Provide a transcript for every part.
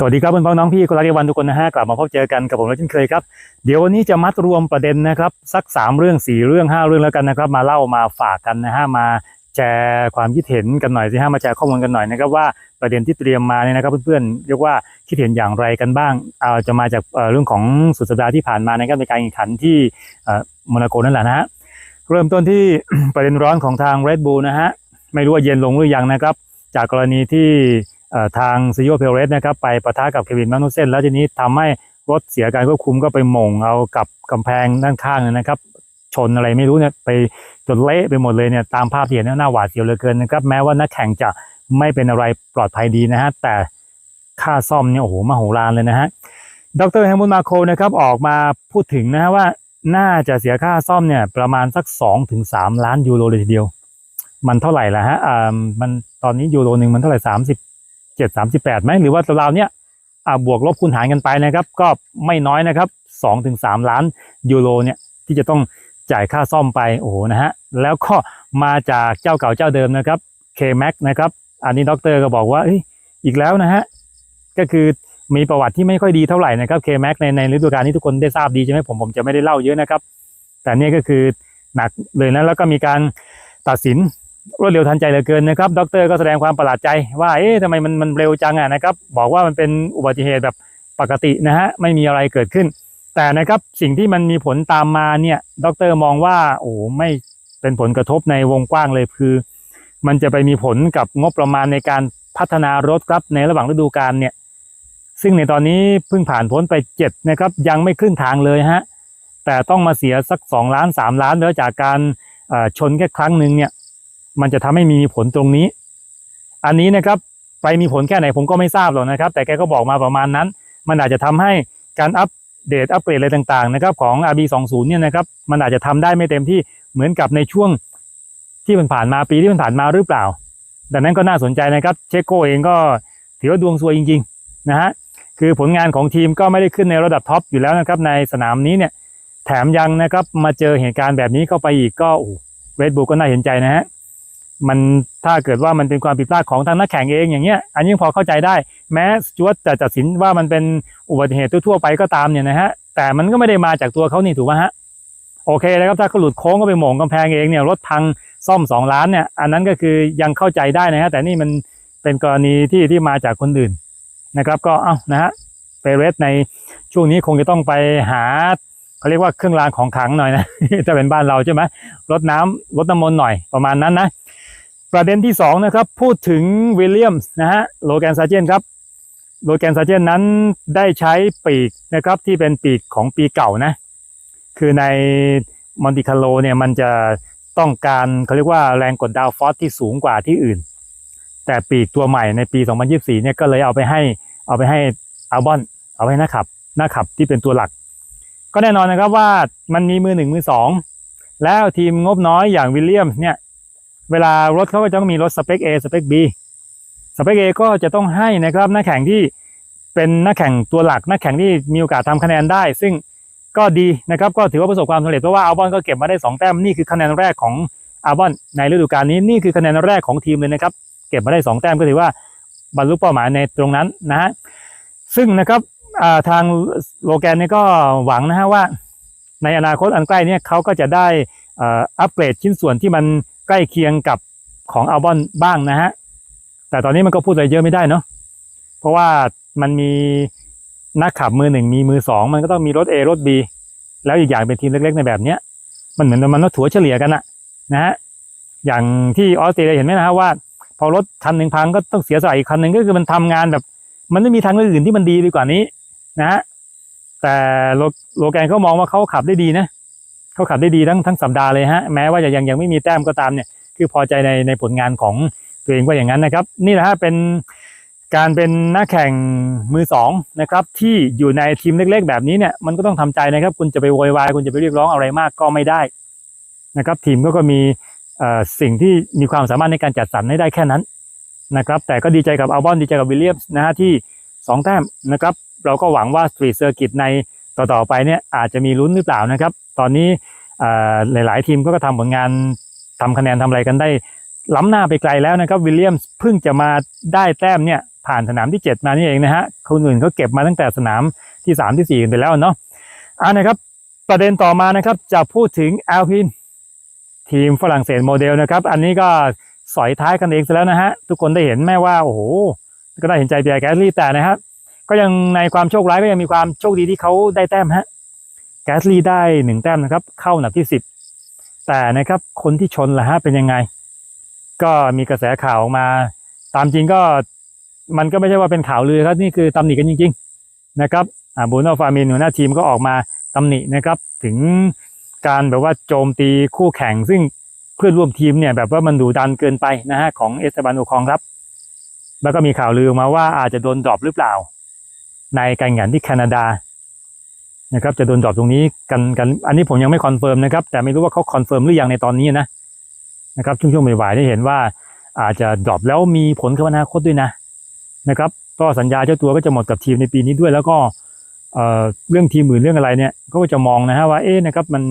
สวัสดีครับเพื่อนพ้องน้องพี่คนรักเวันทุกคนนะฮะกลับมาพบเจอกันกับผมแล้วเช่นเคยครับเดี๋ยววันนี้จะมัดรวมประเด็นนะครับสัก 3 เรื่อง 4 เรื่อง 5 เรื่องแล้วกันนะครับมาเล่ามาฝากกันนะฮะมาแชร์ความคิดเห็นกันหน่อยสิฮะมาแชร์ข้อมูลกันหน่อยนะครับว่าประเด็นที่เตรียมมาเนี่ยนะครับเพื่อนๆเรียกว่าคิดเห็นอย่างไรกันบ้างเอาจะมาจากเรื่องของสุดสัปดาห์ที่ผ่านมานะครับในการแข่งขันที่เอ่อโมนาโกนั่นแหละนะฮะเริ่มต้นที่ประเด็นร้อนของทาง Red Bull นะฮะไม่รู้ว่าเย็นลงหรือยังนะครับจากกรณีที่ ทางซิโอเพลเรสนะครับไปประทะกับเควินแมกนุเซนแล้วทีนี้ทำให้รถเสียการควบคุมก็ไปหม่งเอากับกำแพงด้านข้างนะครับ ชนอะไรไม่รู้เนี่ยไปจนเละไปหมดเลยเนี่ยตามภาพที่เห็นเนี่ยน่าหวาดเสียวเหลือเกินนะครับแม้ว่านักแข่งจะไม่เป็นอะไรปลอดภัยดีนะฮะแต่ค่าซ่อมเนี่ยโอ้โหมโหฬารเลยนะฮะดรแฮมมุนมาโคนะครับออกมาพูดถึงนะฮะว่าน่าจะเสียค่าซ่อมเนี่ยประมาณสัก2-3ถึง3ล้านยูโรเลยทีเดียว มันเท่าไหร่ละฮะอ่ามันตอนนี้ยูโรหนึ่งมันเท่าไหร่สามสิบ เจ็ดสามสิบแปดไหมหรือว่าราวเนี้ยบวกลบคูณหารกันไปนะครับ ก็ไม่น้อยนะครับสองถึงสามล้านยูโรเนี่ยที่จะต้องจ่ายค่าซ่อมไปโอ้โหนะฮะแล้วก็มาจากเจ้าเก่าเจ้าเดิมนะครับ K-Max นะครับอันนี้ด็อกเตอร์ก็บอกว่าอีกแล้วนะฮะก็คือมีประวัติที่ไม่ค่อยดีเท่าไหร่นะครับ K-Max ในในฤดูกาลนี้ทุกคนได้ทราบดีใช่ไหมผมผมจะไม่ได้เล่าเยอะนะครับ แต่เนี่ยก็คือหนักเลยนะแล้วก็มีการตัดสิน รวดเร็วทันใจเหลือเกินนะครับดรก็แสดงความประหลาดใจว่าเอ๊ะทำไมมันมันเร็วจังอะนะครับ บอกว่ามันเป็นอุบัติเหตุแบบปกตินะฮะไม่มีอะไรเกิดขึ้น แต่นะครับสิ่งที่มันมีผลตามมาเนี่ยดรมองว่าโอ้ไม่เป็นผลกระทบในวงกว้างเลยคือ มันจะไปมีผลกับงบประมาณในการพัฒนารถครับในระหว่างฤดูกาลเนี่ยซึ่งในตอนนี้เพิ่งผ่านพ้นไปเจ็ดนะครับยังไม่ครึ่งทางเลยฮะแต่ต้องมาเสียสักสองล้านสามล้านแล้วจากการชนแค่ครั้งหนึ่งเนี่ย มันจะทำให้มีผลตรงนี้ อันนี้นะครับไปมีผลแค่ไหนผมก็ไม่ทราบหรอกนะครับ แต่แกก็บอกมาประมาณนั้น มันอาจจะทำให้การอัปเดตอัปเกรดอะไรต่างๆนะครับของ RB20 เนี่ยนะครับมันอาจจะทำได้ไม่เต็มที่เหมือนกับในช่วงที่มันผ่านมาปีที่มันผ่านมาหรือเปล่า ดังนั้นก็น่าสนใจนะครับเชโกเองก็ถือว่าดวงซวยจริงๆนะฮะคือผลงานของทีมก็ไม่ได้ขึ้นในระดับท็อปอยู่แล้วนะครับในสนามนี้เนี่ยแถมยังนะครับมาเจอเหตุการณ์แบบนี้เข้าไปอีกก็เรดบูก็น่าเห็นใจนะฮะ มันถ้าเกิดว่ามันเป็นความผิดพลาดของทางนักแข่งเองอย่างเงี้ยอันนี้พอเข้าใจได้ แม้สจวตจะตัดสินว่ามันเป็นอุบัติเหตุทั่วไปก็ตามเนี่ยนะฮะแต่มันก็ไม่ได้มาจากตัวเขานี่ถูกไหมฮะโอเคนะครับถ้าเขาหลุดโค้งก็ไปหม่งกำแพงเองเนี่ยรถพังซ่อมสองล้านเนี่ยอันนั้นก็คือยังเข้าใจได้นะฮะแต่นี่มันเป็นกรณีที่ที่มาจากคนอื่นนะครับก็เอ้านะฮะเปเรสในช่วงนี้คงจะต้องไปหาเขาเรียกว่าเครื่องรางของขลังหน่อยนะถ้าเป็นบ้านเราใช่ไหมรดน้ำรดน้ำมนต์หน่อยประมาณนั้นนะ ประเด็นที่สองนะครับพูดถึงวิลเลียมส์นะฮะโลแกนซาเจนครับโลแกนซาเจนนั้นได้ใช้ปีกนะครับที่เป็นปีกของปีเก่านะ คือในมอนติคาร์โลเนี่ยมันจะต้องการเขาเรียกว่าแรงกดดาวฟอสที่สูงกว่าที่อื่น แต่ปีกตัวใหม่ในปี 2024เนี่ยก็เลยเอาไปให้เอาไปให้อัลบอนเอาไปให้หน้าขับหน้าขับที่เป็นตัวหลัก ก็แน่นอนนะครับว่ามันมีมือหนึ่งมือสองแล้วทีมงบน้อยอย่างวิลเลียมเนี่ย เวลารถเขาก็จะต้องมีรถสเปค A สเปค B สเปค A ก็จะต้องให้นะครับนักแข่งที่เป็นนักแข่งตัวหลักนักแข่งที่มีโอกาสทำคะแนนได้ ซึ่งก็ดีนะครับก็ถือว่าประสบความสำเร็จเพราะว่าอัลบอนก็เก็บมาได้ 2 แต้มนี่คือคะแนนแรกของอัลบอนในฤดูกาลนี้นี่คือคะแนนแรกของทีมเลยนะครับ เก็บมาได้ 2 แต้มก็ถือว่าบรรลุเป้าหมายในตรงนั้นนะฮะซึ่งนะครับทางโลแกนนี่ก็หวังนะฮะว่า ในอนาคตอันใกล้นี่ยเขาก็จะได้อัปเกรดชิ้นส่วนที่มัน ใกล้เคียงกับของอัลบอนบ้างนะฮะ แต่ตอนนี้มันก็พูดอะไรเยอะไม่ได้เนาะ เพราะว่ามันมีนักขับมือหนึ่งมีมือสองมันก็ต้องมีรถ A รถ B แล้วอีกอย่างเป็นทีมเล็กๆในแบบเนี้ย มันเหมือนมันต้องถัวเฉลี่ยกันอะนะฮะ อย่างที่ออสเตรเลียเห็นไหมนะฮะว่า พอรถคันหนึ่งพังก็ต้องเสียสละอีกคันหนึ่งก็คือมันทำงานแบบ มันไม่มีทางอื่นที่มันดีไปกว่านี้นะฮะ แต่โลโลแกนเขามองว่าเขาขับได้ดีนะ เขาขับได้ดีทั้งทั้งสัปดาห์เลยฮะแม้ว่าจะยังยังไม่มีแต้มก็ตามเนี่ยคือพอใจในในผลงานของตัวเองว่าอย่างนั้นนะครับ นี่แหละฮะเป็นการเป็นนักแข่งมือสองนะครับที่อยู่ในทีมเล็ก ๆ แบบนี้เนี่ยมันก็ต้องทำใจนะครับ คุณจะไปโวยวายคุณจะไปเรียกร้องอะไรมากก็ไม่ได้นะครับ ทีมก็ก็มีสิ่งที่มีความสามารถในการจัดสรรให้ได้แค่นั้นนะครับแต่ก็ดีใจกับอัลบอนดีใจกับวิลเลียมส์นะฮะที่สองแต้มนะครับ เราก็หวังว่าสตรีทเซอร์กิตใน ต่อๆไปเนี่ยอาจจะมีลุ้นหรือเปล่านะครับ ตอนนี้หลายๆ ทีมก็ทำผลงานทำคะแนนทำอะไรกันได้ ล้ำหน้าไปไกลแล้วนะครับวิลเลียมส์เพิ่งจะมาได้แต้มเนี่ยผ่านสนามที่ 7 มานี่เองนะฮะคนอื่นเขาเก็บมาตั้งแต่สนามที่ 3 ที่4กันไปแล้วเนาะอ่านะครับประเด็นต่อมานะครับจะพูดถึงแอลพินทีมฝรั่งเศสโมเดลนะครับ อันนี้ก็สอยท้ายกันเองซะแล้วนะฮะ ทุกคนได้เห็นแม่ว่า โอ้โห ก็ได้เห็นใจเบียร์แกสลี่แต่นะครับ ก็ยังในความโชคร้ายก็ยังมีความโชคดีที่เขาได้แต้มฮะแกสลี่ได้หนึ่งแต้มนะครับ เข้าอันดับที่สิบแต่นะครับคนที่ชนล่ะฮะเป็นยังไง ก็มีกระแสข่าวออกมา ตามจริงก็มันก็ไม่ใช่ว่าเป็นข่าวลือครับนี่คือตำหนิกันจริง ๆ นะครับอ่าบูโนฟามินหัวหน้าทีมก็ออกมาตำหนินะครับ ถึงการแบบว่าโจมตีคู่แข่งซึ่งเพื่อนร่วมทีมเนี่ยแบบว่ามันดุดันเกินไปนะฮะของเอสบันโอคองครับ แล้วก็มีข่าวลือออกมาว่าอาจจะโดนดรอปหรือเปล่า ในการแข่งขันที่แคนาดานะครับจะโดนดรอปตรงนี้กันกันอันนี้ผมยังไม่คอนเฟิร์มนะครับแต่ไม่รู้ว่าเขาคอนเฟิร์มหรือยังในตอนนี้นะนะครับช่วงช่วงบ่ายๆได้เห็นว่าอาจจะดรอปแล้วมีผลกับอนาคตด้วยนะนะครับก็สัญญาเจ้าตัวก็จะหมดกับทีมในปีนี้ด้วย แล้วก็เอ่อเรื่องทีมอื่นเรื่องอะไรเนี่ยก็จะมองนะฮะว่าเอ๊ะนะครับมัน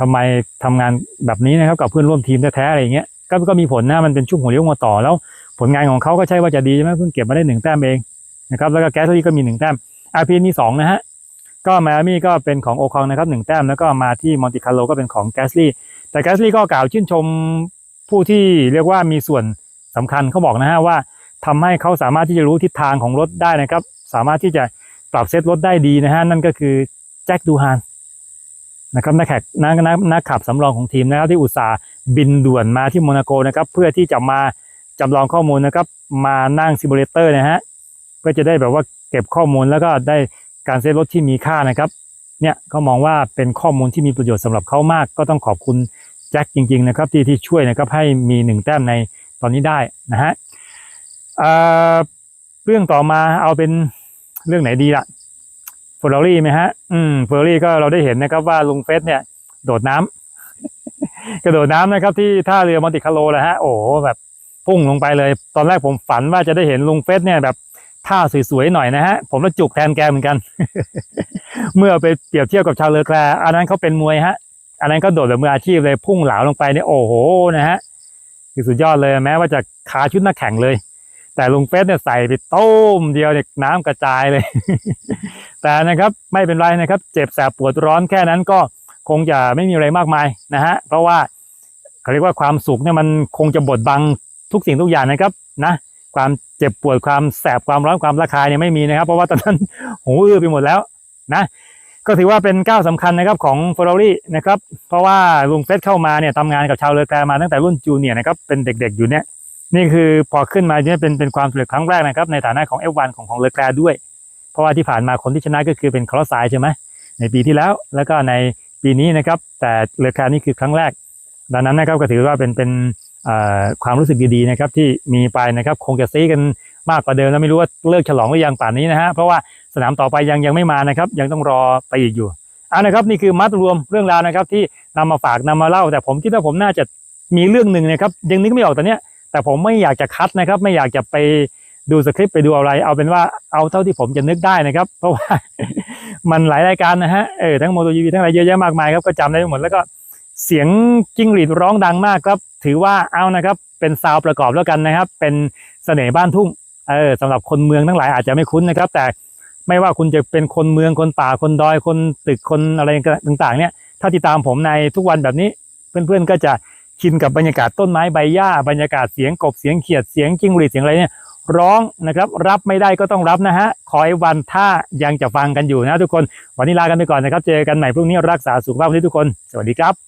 ทำไมทำงานแบบนี้นะครับกับเพื่อนร่วมทีมแท้ๆอะไรอย่างเงี้ยก็ก็มีผลนะมันเป็นช่วงหัวเลี้ยวหัวต่อแล้วผลงานของเขาก็ใช่ว่าจะดีใช่ไหมเพิ่งเก็บมาได้หนึ่งแต้มเอง นะครับแล้วก็แก๊สที่ก็มีหนึ่งแต้มอาร์พีมีสองนะฮะก็มาอามี่ก็เป็นของโอคองนะครับหนึ่งแต้มแล้วก็มาที่มอนติคาร์โลก็เป็นของแกสลี่แต่แกสลี่ก็กล่าวชื่นชมผู้ที่เรียกว่ามีส่วนสำคัญเขาบอกนะฮะว่าทำให้เขาสามารถที่จะรู้ทิศทางของรถได้นะครับ สามารถที่จะปรับเซตรถได้ดีนะฮะนั่นก็คือแจ็คดูฮานนะครับนักแข่งนักนักนักขับสำรองของทีมนะครับที่อุตส่าห์บินด่วนมาที่โมนาโกนะครับเพื่อที่จะมาจำลองข้อมูลนะครับมานั่งซิมูเลเตอร์นะฮะ เพื่อจะได้แบบว่าเก็บข้อมูลแล้วก็ได้การเซตรถที่มีค่านะครับเนี่ยเขามองว่าเป็นข้อมูลที่มีประโยชน์สำหรับเขามาก ก็ต้องขอบคุณแจ็คจริง ๆ นะครับ ที่ที่ช่วยนะครับให้มีหนึ่งแต้มในตอนนี้ได้นะฮะเอ่อเรื่องต่อมาเอาเป็นเรื่องไหนดีล่ะเฟอร์รารี่ไหมฮะอืมเฟอร์รารี่ก็เราได้เห็นนะครับว่าลุงเฟสเนี่ยโดดน้ำกระโดดน้ำนะครับที่ท่าเรือมอนติคาร์โลแหละฮะโอ้แบบพุ่งลงไปเลย ตอนแรกผมฝันว่าจะได้เห็นลุงเฟสเนี่ยแบบ ท่าสวยๆหน่อยนะฮะ ผมละจุกแทนแกเหมือนกัน เมื่อไปเปรียบเทียบกับชาวเลอแคลอันนั้นเขาเป็นมวยฮะ อันนั้นเขาโดดแบบมืออาชีพเลยพุ่งเหลาลงไปเนี่ยโอ้โหนะฮะคือสุดยอดเลยแม้ว่าจะขาชุดนักแข่งเลย แต่ลุงเฟสเนี่ยใส่ไปต้มเดียวเนี่ยน้ำกระจายเลย แต่นะครับไม่เป็นไรนะครับ เจ็บแสบปวดร้อนแค่นั้นก็คงจะไม่มีอะไรมากมายนะฮะเพราะว่าเขาเรียกว่าความสุขเนี่ยมันคงจะบดบังทุกสิ่งทุกอย่างนะครับนะ ความเจ็บปวดความแสบความร้อนความระคายเนี่ยไม่มีนะครับ เพราะว่าตอนนั้นหูอื้อไปหมดแล้วนะก็ถือว่าเป็นก้าวสำคัญนะครับของเฟอร์รารี่นะครับเพราะว่าลุงเฟสเข้ามาเนี่ยทำงานกับชาวเลอแกลมาตั้งแต่รุ่นจูเนียร์นะครับเป็นเด็กๆอยู่เนี่ยนี่คือพอขึ้นมาเนี่ยเป็นเป็นความสำเร็จครั้งแรกนะครับในฐานะของ F1 ของของเลอแกลด้วย เพราะว่าที่ผ่านมาคนที่ชนะก็คือเป็นคลอสไซใช่ไหมในปีที่แล้วแล้วก็ในปีนี้นะครับแต่เลอแกลนี่คือครั้งแรก ดังนั้นนะครับก็ถือว่าเป็นเป็น ความรู้สึกดีๆนะครับที่มีไปนะครับคงจะซีกันมากกว่าเดิมแล้วไม่รู้ว่าเลิกฉลองหรือยังป่านนี้นะฮะเพราะว่าสนามต่อไปยังยังไม่มานะครับยังต้องรอไปอีกอยู่เอ่านะครับนี่คือมัดรวมเรื่องราวนะครับที่นำมาฝากนำมาเล่า แต่ผมคิดว่าผมน่าจะมีเรื่องหนึ่งนะครับยังนึกไม่ออกตอนเนี้ยแต่ผมไม่อยากจะคัดนะครับ ไม่อยากจะไปดูสคริปต์ไปดูอะไร เอาเป็นว่าเอาเท่าที่ผมจะนึกได้นะครับ เพราะว่ามันหลายรายการนะฮะเออทั้งโมโตจีวีทั้งอะไรเยอะแยะมากมายครับก็จำได้หมดแล้วก็ เสียงจิ้งหรีดร้องดังมากครับ ถือว่าเอานะครับ เป็นซาวประกอบแล้วกันนะครับ เป็นเสน่ห์บ้านทุ่งเออสำหรับคนเมืองทั้งหลายอาจจะไม่คุ้นนะครับ แต่ไม่ว่าคุณจะเป็นคนเมืองคนป่าคนดอยคนตึกคนอะไรต่างๆ เนี่ย ถ้าติดตามผมในทุกวันแบบนี้เพื่อนๆก็จะชินกับบรรยากาศต้นไม้ใบหญ้าบรรยากาศเสียงกบเสียงเขียดเสียงจิ้งหรีดเสียงอะไรเนี่ยร้องนะครับรับไม่ได้ก็ต้องรับนะฮะขอให้วันถ้ายังจะฟังกันอยู่นะทุกคน วันนี้ลากันไปก่อนนะครับ เจอกันใหม่พรุ่งนี้รักษาสุขภาพทุกคน สวัสดีครับ